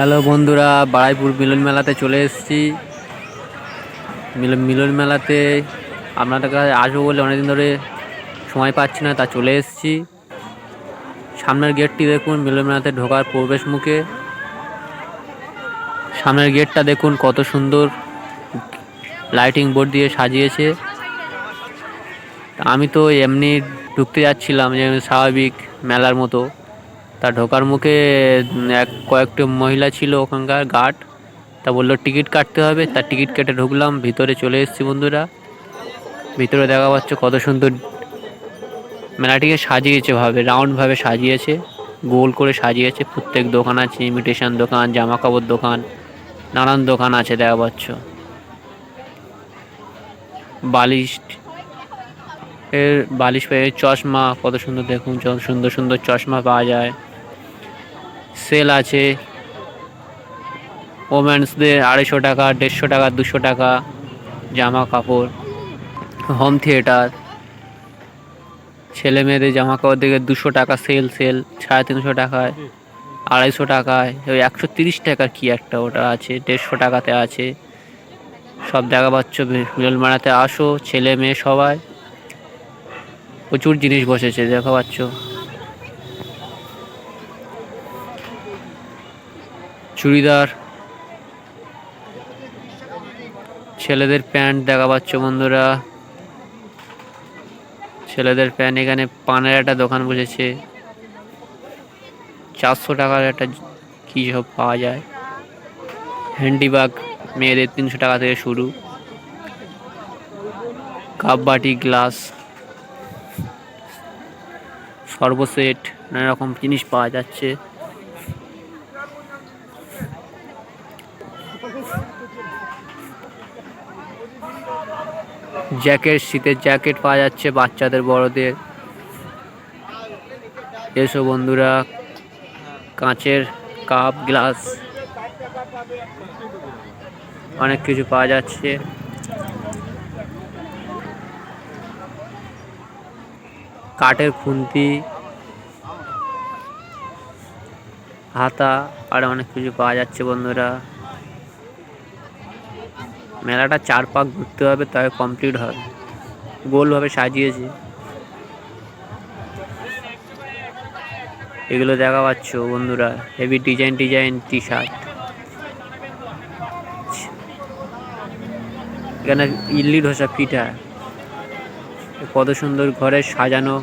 Hello বন্ধুরা, বারাইপুর মিলন মেলাতে চলে এসেছি। মিলন মিলন মেলাতে আপনাদের কাছে আসব বলে অনেকদিন ধরে সময় পাচ্ছি না, তা চলে এসেছি। সামনের গেটটি দেখুন, মিলন মেলাতে ঢোকার প্রবেশ মুখে। সামনের গেটটা দেখুন, কত সুন্দর লাইটিং বোর্ড দিয়ে সাজিয়েছে। আমি তো এমনি ঢুকতে যাচ্ছিলাম যে স্বাভাবিক মেলার মতো। তা ঢোকার মুখে এক, কয়েকটি মহিলা ছিল ওখানকার গার্ড। তা বলল, টিকিট কাটতে হবে। তা টিকিট কেটে ঢুকলাম, ভিতরে চলে এসেছি বন্ধুরা। ভিতরে দেখা পাচ্ছে কত সুন্দর মেলাটিকে সাজিয়েছে ভাবে রাউন্ডভাবে সাজিয়েছে, গোল করে সাজিয়েছে। প্রত্যেক দোকান আছে ইমিটেশন দোকান জামা কাপড় দোকান, নানান দোকান আছে দেখা পাচ্ছ। বালিশ, এর বালিশ পেয়ে চশমা, কত সুন্দর দেখুন সুন্দর সুন্দর চশমা পাওয়া যায়। সেল আছে। ওমেন্সদের আড়াইশো টাকা, দেড়শো টাকা, দুশো টাকা জামা কাপড় হোম থিয়েটার ছেলে মেয়েদের জামা কাপড় দেখে দুশো টাকা সেল সেল সাড়ে তিনশো টাকায়, আড়াইশো টাকায়, ওই একশো তিরিশ টাকার কী একটা ওটা আছে, দেড়শো টাকাতে আছে। সব দেখা পাচ্ছ মেলাতে আসো, ছেলে মেয়ে সবাই। প্রচুর জিনিস বসেছে, দেখা পাচ্ছ। চুড়িদার, ছেলেদের প্যান্ট দেখা পাচ্ছ বন্ধুরা। ছেলেদের প্যান্ট এখানে পানের একটা দোকান বসেছে। চারশো টাকার একটা কী সব পাওয়া যায়। হ্যান্ডিব্যাগ মেয়েদের তিনশো টাকা থেকে শুরু। কাপ বাটি, গ্লাস, সর্বসেট নানা রকম জিনিস পাওয়া যাচ্ছে। জ্যাকেট, শীতের জ্যাকেট পাওয়া যাচ্ছে বাচ্চাদের, বড়দের। এসো বন্ধুরা, কাঁচের কাপ, গ্লাস। অনেক কিছু পাওয়া যাচ্ছে। কাঠের খুন্তি, হাতা, আর অনেক কিছু পাওয়া যাচ্ছে বন্ধুরা। মেলাটা চার পাক ঘুরতে হবে তবে কমপ্লিট হবে। গোলভাবে সাজিয়েছে। এগুলো দেখা পাচ্ছ বন্ধুরা heavy design design T shirt এখানে ইডলি ধোসা পিঠা। কত সুন্দর ঘরে সাজানো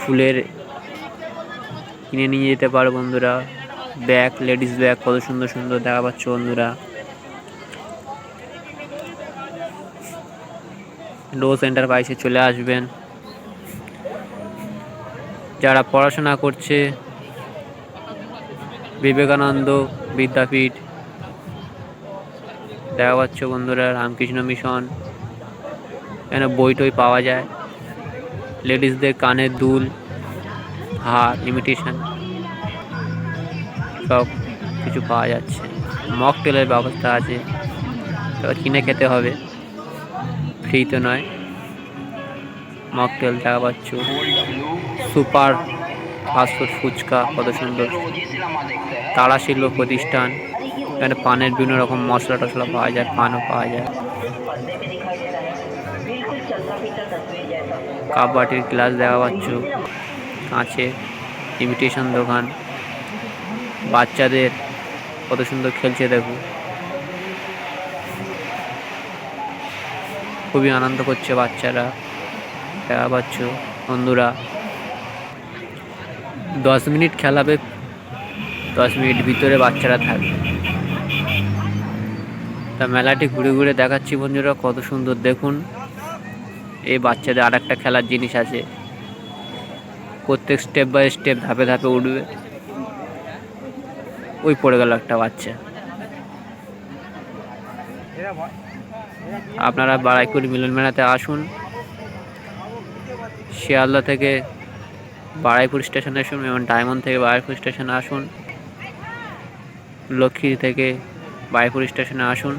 ফুলের কিনে নিয়ে যেতে পারো বন্ধুরা। ব্যাগ লেডিস ব্যাগ কত সুন্দর সুন্দর দেখা পাচ্ছ বন্ধুরা। লো সেন্টার পাইসে চলে আসবেন। যারা পড়াশোনা করছে, বিবেকানন্দ বিদ্যাপীঠ দেখা পাচ্ছ বন্ধুরা, রামকৃষ্ণ মিশন, এখানে বই টই পাওয়া যায়। লেডিসদের কানের দুল, হার ইমিটেশন সব কিছু পাওয়া যাচ্ছে। মকটেলের ব্যবস্থা আছে। তবে কিনে খেতে হবে। ফ্রি তো নয়। মকটেল দেখা পাচ্ছ। সুপার ফাস্টফুড ফুচকা, কত সুন্দর। তারা শিল্প প্রতিষ্ঠান। এখানে পানের বিভিন্ন রকম মশলা টশলা পাওয়া যায়, পানও পাওয়া যায়। কাপ বাটির গ্লাস দেখা পাচ্ছ। কাঁচে ইমিটেশন দোকান। বাচ্চাদের কত সুন্দর খেলছে দেখো। খুবই আনন্দ করছে বাচ্চারা। পাচ্ছ বন্ধুরা। দশ মিনিট খেলাবে, দশ মিনিট ভিতরে বাচ্চারা থাকবে। তা মেলাটি ঘুরে ঘুরে দেখাচ্ছি বন্ধুরা, কত সুন্দর। দেখুন, এই বাচ্চাদের আর একটা খেলার জিনিস আছে। প্রত্যেক স্টেপ বাই স্টেপ ধাপে ধাপে উঠবে। ওই পড়ে গেল একটা বাচ্চা। আপনারা বারাইকুল মিলন মেলাতে আসুন। শিয়ালদা থেকে বারাইপুর স্টেশনে আসুন এবং ডায়মন্ড থেকে বারাইপুর স্টেশনে আসুন। লক্ষ্মী থেকে বারাইপুর স্টেশনে আসুন।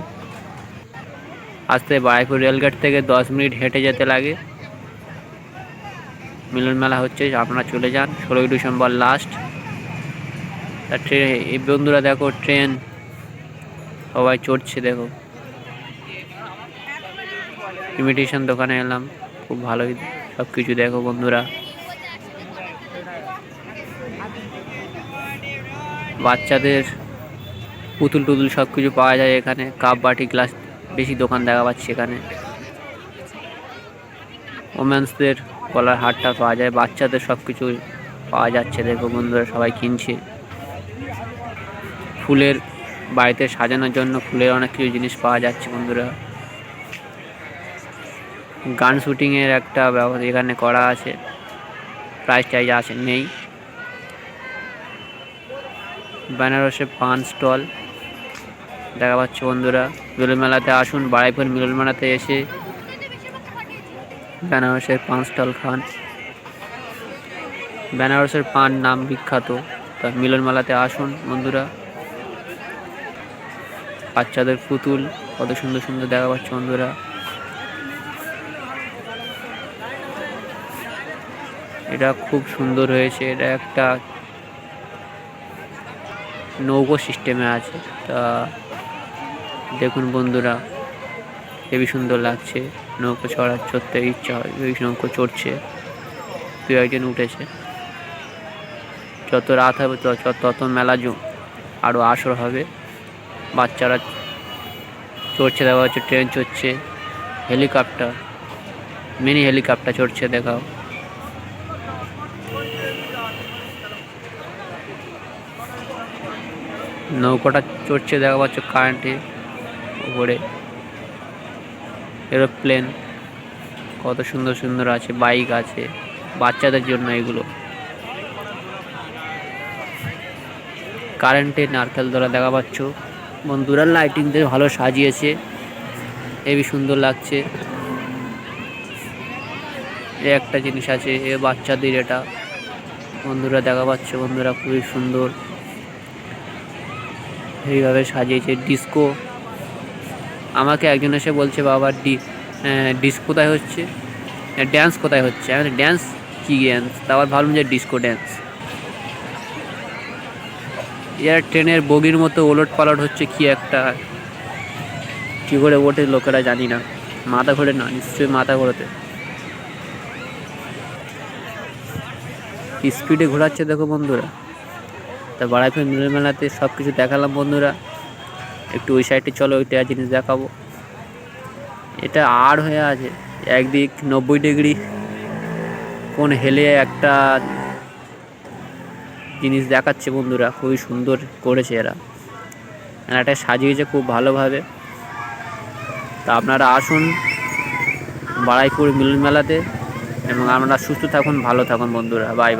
আসতে বারাইপুর রেলগেট থেকে দশ মিনিট হেঁটে যেতে লাগে। মিলন মেলা হচ্ছে, আপনারা চলে যান। ষোলোই ডিসেম্বর লাস্ট তা ট্রেন এই বন্ধুরা দেখো, ট্রেন। সবাই চড়ছে, দেখো। ইমিটেশন দোকানে এলাম। খুব ভালোই সব কিছু দেখো বন্ধুরা। বাচ্চাদের পুতুল টুতুল সব কিছু পাওয়া যায় এখানে। কাপ বাটি গ্লাস বেশি দোকান দেখা পাচ্ছে এখানে। ওমেন্সদের গলার হারটা পাওয়া যায়। বাচ্চাদের সব কিছু পাওয়া যাচ্ছে। দেখো বন্ধুরা, সবাই কিনছে। ফুলের বাড়িতে সাজানোর জন্য ফুলের অনেক কিছু জিনিস পাওয়া যাচ্ছে বন্ধুরা। গান শুটিংয়ের একটা ব্যবস্থা এখানে করা আছে। প্রাইস টাইজ আছে, নেই। বেনারসে পান স্টল। দেখা পাচ্ছে বন্ধুরা। মিলন মেলাতে আসুন বাড়াইপুর মিলন মেলাতে এসে বেনারসের পান স্টল খান। বেনারসের পান নাম বিখ্যাত। তা মিলন মেলাতে আসুন, বন্ধুরা। বাচ্চাদের পুতুল, কত সুন্দর সুন্দর দেখা পাচ্ছে বন্ধুরা। এটা খুব সুন্দর হয়েছে, এটা একটা নৌকো সিস্টেমে আছে, তা দেখুন বন্ধুরা, হেবি সুন্দর লাগছে, নৌকো চড়ার চড়তে ইচ্ছা হয় নৌকো চড়ছে দু একজন উঠেছে। যত রাত হবে তত মেলা জম আরও আসর হবে, বাচ্চারা চড়ছে, দেখা যাচ্ছে ট্রেন চড়ছে, হেলিকপ্টার, মিনি হেলিকপ্টার চড়ছে, দেখাও। নৌকোটা চড়ছে, দেখা পাচ্ছে কারেন্টে উপরে। এরোপ্লেন কত সুন্দর সুন্দর আছে বাইক আছে, বাচ্চাদের জন্য এগুলো। কারেন্টে নারকেল ধরা দেখা পাচ্ছ। বন্ধুরা লাইটিং দিয়ে ভালো সাজিয়েছে হেবি সুন্দর লাগছে। এ একটা জিনিস আছে, এ বাচ্চাদের এটা। বন্ধুরা, দেখা পাচ্ছে, বন্ধুরা, খুবই সুন্দর। এইভাবে সাজিয়েছে ডিস্কো আমাকে একজন এসে বলছে, বাবা, ডি ডিস্ক কোথায় হচ্ছে? ড্যান্স কোথায় হচ্ছে? আমি ড্যান্স কী ড্যান্স তারপর ভাবলাম যে ডিস্কো ড্যান্স এর ট্রেনের বগির মতো ওলট পালট হচ্ছে কি একটা? কী করে ওঠে লোকেরা জানি না। মাথা ঘোরে না, নিশ্চয়ই মাথা ঘোরাতে। স্পিডে ঘোরাচ্ছে দেখো বন্ধুরা। তা বাড়াইপুর মিলন মেলাতে সব কিছু দেখালাম বন্ধুরা। একটু ওই সাইডে চলো ওইটা জিনিস দেখাবো। এটা আর হয়ে আছে, একদিক নব্বই ডিগ্রি। কোন হেলে একটা জিনিস দেখাচ্ছে বন্ধুরা, খুবই সুন্দর করেছে এরা। এটা সাজিয়েছে খুব ভালোভাবে। তা আপনারা আসুন বাড়াইপুর মিলন মেলাতে এবং আপনারা সুস্থ থাকুন, ভালো থাকুন বন্ধুরা। Bye bye.